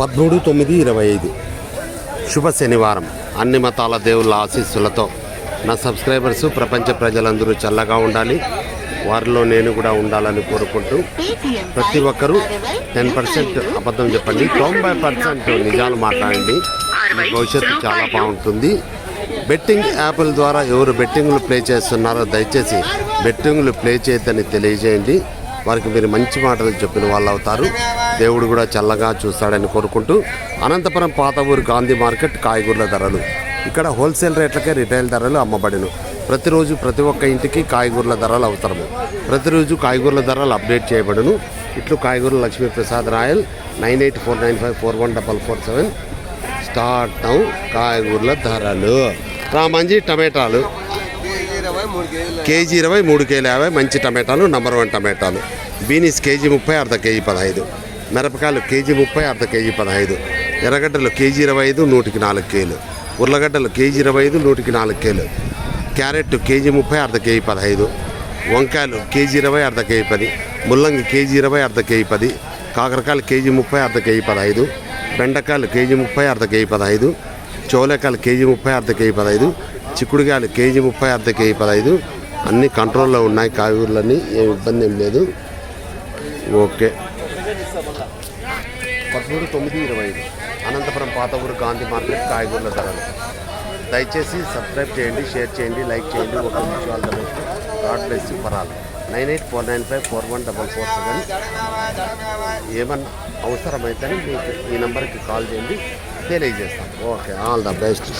పదమూడు తొమ్మిది ఇరవై ఐదు. శుభ శనివారం. అన్ని మతాల దేవుళ్ళ ఆశీస్సులతో నా సబ్స్క్రైబర్స్ ప్రపంచ ప్రజలందరూ చల్లగా ఉండాలి. వారిలో నేను కూడా ఉండాలని కోరుకుంటూ ప్రతి ఒక్కరూ టెన్ పర్సెంట్ అబద్ధం చెప్పండి. తొంభై పర్సెంట్ నిజాలు మాట్లాడండి. మీ భవిష్యత్తు చాలా బాగుంటుంది. బెట్టింగ్ యాప్ల ద్వారా ఎవరు బెట్టింగ్లు ప్లే చేస్తున్నారో దయచేసి బెట్టింగ్లు ప్లే చేయొద్దని తెలియజేయండి. వారికి మీరు మంచి మాటలు చెప్పిన వాళ్ళు అవుతారు. దేవుడు కూడా చల్లగా చూస్తాడని కోరుకుంటూ అనంతపురం పాత ఊరు గాంధీ మార్కెట్ కాయగూరల ధరలు. ఇక్కడ హోల్సేల్ రేట్లకే రిటైల్ ధరలు అమ్మబడిను. ప్రతిరోజు ప్రతి ఒక్క ఇంటికి కాయగూరల ధరలు అవసరము. ప్రతిరోజు కాయగూరల ధరలు అప్డేట్ చేయబడును. ఇట్లు కాయగూరల Lakshmiprasad Rayal nine eight four nine five four one double four seven. Start కాయగూరల ధరలు. రామంజీ టమాటాలు. కేజీ ఇరవై మూడు కేజీలు యాభై మంచి టమాటాలు నంబర్ వన్ టమాటాలు. బీనీస్ కేజీ ముప్పై అర్ధ కేజీ పదహైదు. మిరపకాయలు కేజీ ముప్పై అర్ధ కేజీ పదహైదు. ఎర్రగడ్డలు కేజీ ఇరవై ఐదు నూటికి నాలుగు కేలు ఉర్లగడ్డలు కేజీ ఇరవై ఐదు నూటికి నాలుగు కేలు క్యారెట్ కేజీ ముప్పై అర్ధ కేజీ పదహైదు. వంకాయలు కేజీ ఇరవై అర్ధ కేజీ పది. ముల్లంగి కేజీ ఇరవై అర్ధ కేజీ పది. కాకరకాయలు కేజీ ముప్పై అర్ధ కేజీ పదహైదు. బెండకాయలు కేజీ ముప్పై అర్ధ కేజీ పదహైదు. చోలేకాయలు కేజీ ముప్పై అర్ధ కేజీ పదహైదు. చిక్కుడుకాయలు కేజీ ముప్పై అర్ధ కేజీ పదహైదు. అన్ని కంట్రోల్లో ఉన్నాయి కాయగూరలన్నీ ఏం ఇబ్బంది ఏం లేదు. ఓకే. పదమూడు తొమ్మిది ఇరవై ఐదు. అనంతపురం పాత ఊరు గాంధీ మార్కెట్ కాయగూరల ధరలు. దయచేసి సబ్స్క్రైబ్ చేయండి షేర్ చేయండి లైక్ చేయండి. ఒక నిమిషాలు God bless పరాలు. Nine eight four nine five four one double four seven. ఏమన్నా అవసరమైతేనే మీకు ఈ నెంబర్కి కాల్ చేయండి. తెలియజేస్తాం. Okay all the best.